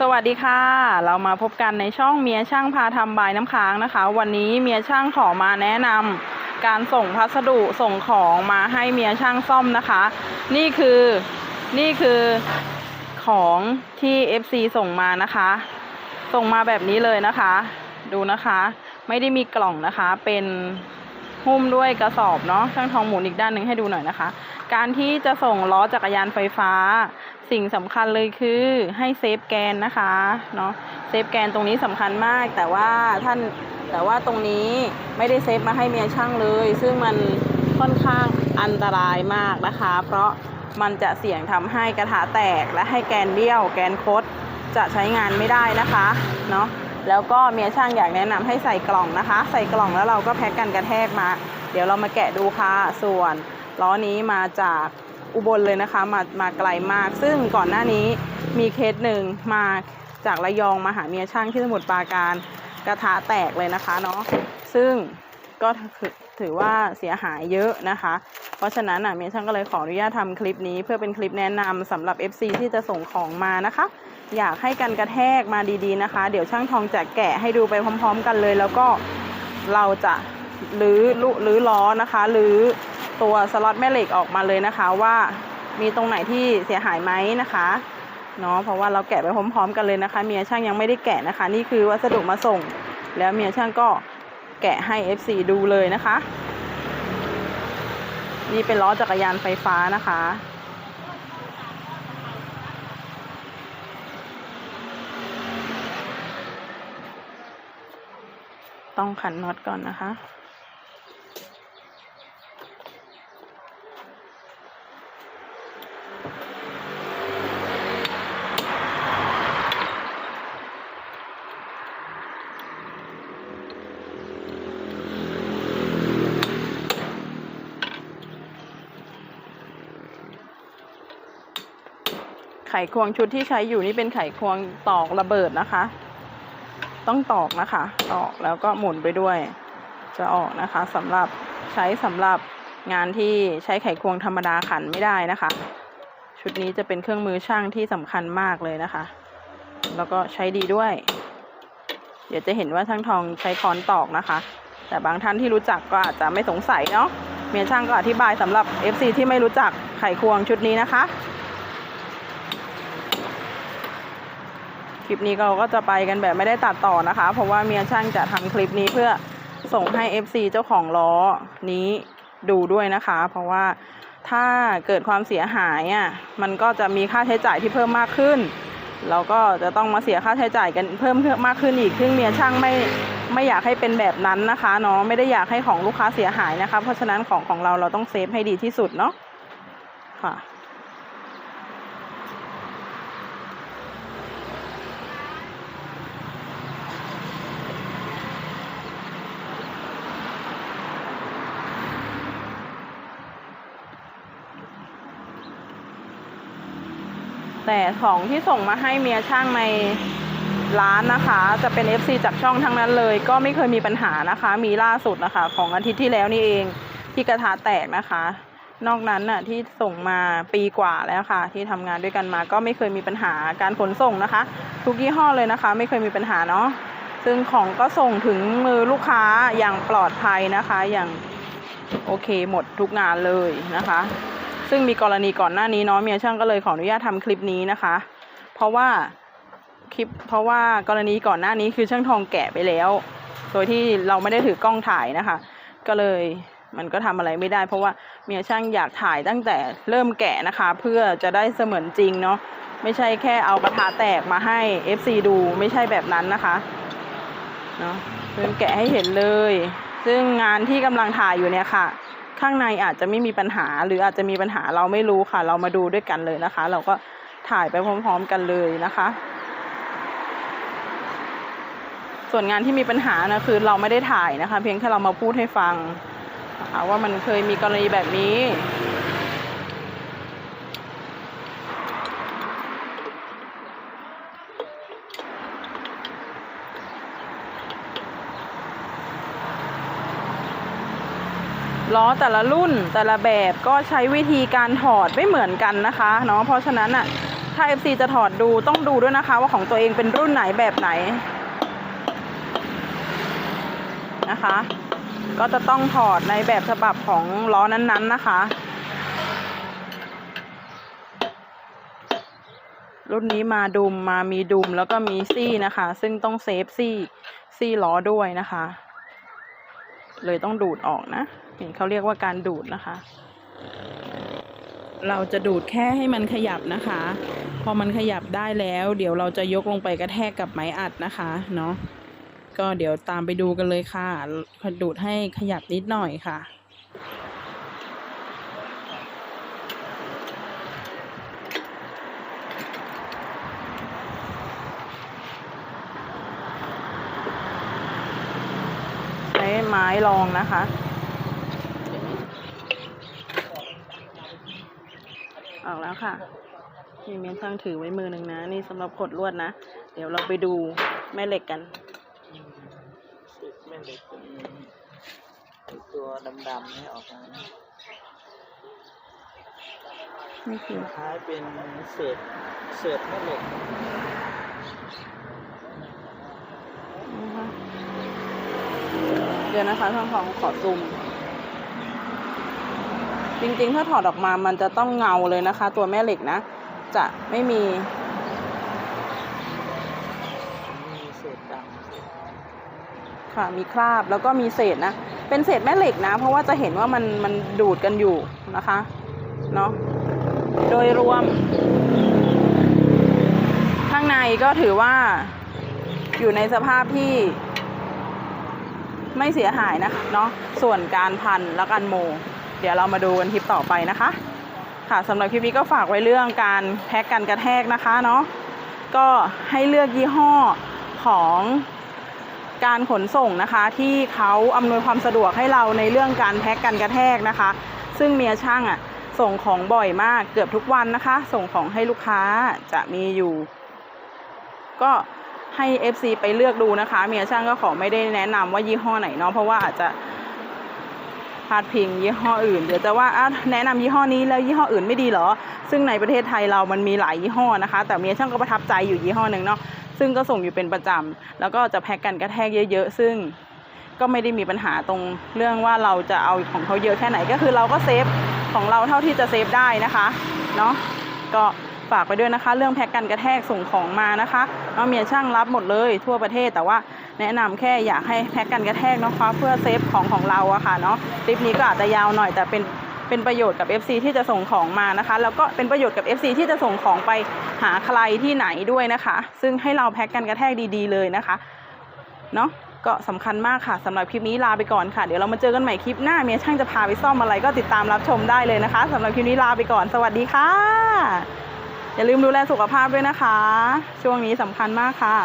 สวัสดีค่ะ เรามาพบกันในช่องเมียช่างพาทำบายน้ำค้างนะคะ วันนี้เมียช่างขอมาแนะนำการส่งพัสดุส่งของมาให้เมียช่างซ่อมนะคะ นี่คือนี่คือของที่ FC ส่งมานะคะ ส่งมาแบบนี้เลยนะคะ ดูนะคะ ไม่ได้มีกล่องนะคะเป็น หุ้มด้วยกระสอบเนาะช่างทองหมุนอีกด้านหนึ่งให้ดูหน่อยนะคะ การที่จะส่งล้อจักรยานไฟฟ้า สิ่งสำคัญเลยคือให้เซฟแกนนะคะเนาะเซฟแกนตรงนี้สำคัญมาก แต่ว่าท่านแต่ว่าตรงนี้ไม่ได้เซฟมาให้เมียช่างเลย ซึ่งมันค่อนข้างอันตรายมากนะคะ เพราะมันจะเสี่ยงทำให้กระถาแตกและให้แกนเบี้ยว แกนคดจะใช้งานไม่ได้นะคะเนาะ แล้วก็เมียช่างอยากแนะนำให้ใส่กล่องนะคะ ใส่กล่องแล้วเราก็แพ็กกันกระแทกมา เดี๋ยวเรามาแกะดูค่ะ ส่วนล้อนี้มาจากอุบลเลยนะคะ มามาไกลมาก ซึ่งก่อนหน้านี้มีเคสหนึ่งมาจากระยองมาหาเมียช่างที่สมุทรปราการกระทะแตกเลยนะคะเนาะซึ่งก็ถือว่าเสียหายเยอะนะคะ ราะฉะนั้นอะเมียช่างก็เลยขออนุญาตทำคลิปนี้ เพื่อเป็นคลิปแนะนำสำหรับ FC ที่จะส่งของมานะคะ อยากให้กันกระแทกมาดีๆนะคะ เดี๋ยวช่างทองจะแกะให้ดูไปพร้อม ๆ กันเลย แล้วก็เราจะรื้อลุรื้อล้อนะคะรื้อตัวสล็อตแม่เหล็กออกมาเลยนะคะว่ามีตรงไหนที่เสียหายไหมนะคะเนาะเพราะว่าเราแกะไปพร้อมๆกันเลยนะคะ เมียช่างยังไม่ได้แกะนะคะ นี่คือวัสดุมาส่ง แล้วเมียช่างก็แกะให้ FC ดูเลยนะคะ นี่เป็นล้อจักรยานไฟฟ้านะคะ ต้องขันน็อตก่อนนะคะ ไขควงชุดที่ใช้อยู่นี่เป็นไขควงตอกระเบิดนะคะ ต้องตอกนะคะ ตอกแล้วก็หมุนไปด้วย จะออกนะคะสำหรับใช้สำหรับงานที่ใช้ไขควงธรรมดาขันไม่ได้นะคะ ชุดนี้จะเป็นเครื่องมือช่างที่สำคัญมากเลยนะคะ แล้วก็ใช้ดีด้วย เดี๋ยวจะเห็นว่าช่างทองใช้ค้อนตอกนะคะ แต่บางท่านที่รู้จักก็อาจจะไม่สงสัยเนาะเมียช่างก็อธิบายสำหรับ FC ที่ไม่รู้จักไขควงชุดนี้นะคะ คลิปนี้เราก็จะไปกันแบบไม่ได้ตัดต่อนะคะ เพราะว่าเมียช่างจะทำคลิปนี้เพื่อส่งให้ FC เจ้าของล้อนี้ดูด้วยนะคะ เพราะว่าถ้าเกิดความเสียหายอะมันก็จะมีค่าใช้จ่ายที่เพิ่มมากขึ้นเราก็จะต้องมาเสียค่าใช้จ่ายกันเพิ่มมากขึ้นอีก ซึ่งเมียช่างไม่ไม่อยากให้เป็นแบบนั้นนะคะเนาะไม่ได้อยากให้ของลูกค้าเสียหายนะคะ เพราะฉะนั้นของของเราเราต้องเซฟให้ดีที่สุดเนาะค่ะ แต่ของที่ส่งมาให้เมียช่างในร้านนะคะ จะเป็น FC จากช่องทั้งนั้นเลย ก็ไม่เคยมีปัญหานะคะ มีล่าสุดนะคะ ของอาทิตย์ที่แล้วนี่เองที่กระทะแตกนะคะ นอกนั้นน่ะที่ส่งมาปีกว่าแล้วค่ะ ที่ทำงานด้วยกันมาก็ไม่เคยมีปัญหาการขนส่งนะคะ ทุกยี่ห้อเลยนะคะ ไม่เคยมีปัญหาเนาะซึ่งของก็ส่งถึงมือลูกค้าอย่างปลอดภัยนะคะ อย่างโอเคหมดทุกงานเลยนะคะ ซึ่งมีกรณีก่อนหน้านี้เนาะเมียช่างก็เลยขออนุญาตทำคลิปนี้นะคะ เพราะว่าคลิปเพราะว่ากรณีก่อนหน้านี้คือช่างทองแกะไปแล้ว โดยที่เราไม่ได้ถือกล้องถ่ายนะคะ ก็เลยมันก็ทำอะไรไม่ได้ เพราะว่าเมียช่างอยากถ่ายตั้งแต่เริ่มแกะนะคะ เพื่อจะได้เสมือนจริงเนาะไม่ใช่แค่เอากระทะแตกมาให้ FC ดูไม่ใช่แบบนั้นนะคะเนาะเริ่มแกะให้เห็นเลย ซึ่งงานที่กำลังถ่ายอยู่เนี่ยค่ะ ข้างในอาจจะไม่มีปัญหา หรืออาจจะมีปัญหาเราไม่รู้ค่ะ เรามาดูด้วยกันเลยนะคะ เราก็ถ่ายไปพร้อม ๆ กันเลยนะคะ ส่วนงานที่มีปัญหานะคือเราไม่ได้ถ่ายนะคะ เพียงแค่เรามาพูดให้ฟังว่ามันเคยมีกรณีแบบนี้ ล้อแต่ละรุ่นแต่ละแบบก็ใช้วิธีการถอดไม่เหมือนกันนะคะเนาะเพราะฉะนั้นอะถ้า FC จะถอดดูต้องดูด้วยนะคะ ว่าของตัวเองเป็นรุ่นไหนแบบไหนนะคะ ก็จะต้องถอดในแบบฉบับของล้อนั้นๆนะคะ รุ่นนี้มาดุมมามีดุมแล้วก็มีซี่นะคะ ซึ่งต้องเซฟซี่ซี่ล้อด้วยนะคะ เลยต้องดูดออกนะ นเขาเรียกว่าการดูดนะคะ เราจะดูดแค่ให้มันขยับนะคะ พอมันขยับได้แล้ว เดี๋ยวเราจะยกลงไปกระแทกกับไม้อัดนะคะเนาะก็เดี๋ยวตามไปดูกันเลยค่ะ ดูดให้ขยับนิดหน่อยค่ะใช้ไม้รองนะคะ ออกแล้วค่ะนี่เมียนช่างถือไว้มือหนึ่งนะ นี่สำหรับกดลวดนะ เดี๋ยวเราไปดูแม่เหล็กกันสึกแม่เหล็กตัวนี้ไอ้ตัวดำๆนี่ออกมานี่คือคล้ายเป็นเศษเศษแม่เหล็กนะคะเดี๋ยวนะคะทางของขอซูม จริงๆ ถ้าถอดออกมามันจะต้องเงาเลยนะคะ ตัวแม่เหล็กนะ จะไม่มีมีเศษดำเศษค่ะมีคราบแล้วก็มีเศษนะ เป็นเศษแม่เหล็กนะ เพราะว่าจะเห็นว่ามันมันดูดกันอยู่นะคะเนาะโดยรวม ข้างในก็ถือว่าอยู่ในสภาพที่ ไม่เสียหายนะคะเนาะส่วนการพันและการโม เดี๋ยวเรามาดูกันคลิปต่อไปนะคะ ค่ะสำหรับคลิปนี้ก็ฝากไว้เรื่องการแพ็กกันกระแทกนะคะเนาะก็ให้เลือกยี่ห้อของการขนส่งนะคะ ที่เขาอำนวยความสะดวกให้เราในเรื่องการแพ็กกันกระแทกนะคะ ซึ่งเมียช่างอะ่ะส่งของบ่อยมากเกือบทุกวันนะคะ ส่งของให้ลูกค้าจะมีอยู่ ก็ให้ FC ไปเลือกดูนะคะ เมียช่างก็ขอไม่ได้แนะนำว่ายี่ห้อไหนเนาะเพราะว่าอาจจะาดพิงยี่ห้ออื่น เดี๋ยวจะว่าแนะนำยี่ห้อนี้แล้วยี่ห้ออื่นไม่ดีเหรอ ซึ่งในประเทศไทยเรามันมีหลายยี่ห้อนะคะ แต่เมียช่างก็ประทับใจอยู่ยี่ห้อหนึ่งเนาะซึ่งก็ส่งอยู่เป็นประจำแล้วก็จะแพ็กกันกระแทกเยอะๆ ซึ่งก็ไม่ได้มีปัญหาตรงเรื่องว่าเราจะเอาของเขาเยอะแค่ไหนก็คือเราก็เซฟของเราเท่าที่จะเซฟได้นะคะเนาะก็ฝากไปด้วยนะคะ เรื่องแพ็กกันกระแทกส่งของมานะคะเนาะเมียช่างรับหมดเลยทั่วประเทศแต่ว่า แนะนำแค่อยากให้แพ็กกันกระแทกนะคะเพื่อเซฟของของเราอะค่ะเนาะคลิปนี้ก็อาจจะยาวหน่อยแต่เป็นเป็นประโยชน์กับ FC ที่จะส่งของมานะคะ แล้วก็เป็นประโยชน์กับ FC ที่จะส่งของไปหาใครที่ไหนด้วยนะคะ ซึ่งให้เราแพ็กกันกระแทกดี ๆ เลยนะคะเนาะก็สำคัญมากค่ะสำหรับคลิปนี้ลาไปก่อนค่ะ เดี๋ยวเรามาเจอกันใหม่คลิปหน้าเมียช่างจะพาไปซ่อมอะไรก็ติดตามรับชมได้เลยนะคะสำหรับคลิปนี้ลาไปก่อนสวัสดีค่ะ อย่าลืมดูแลสุขภาพด้วยนะคะ ช่วงนี้สำคัญมากค่ะ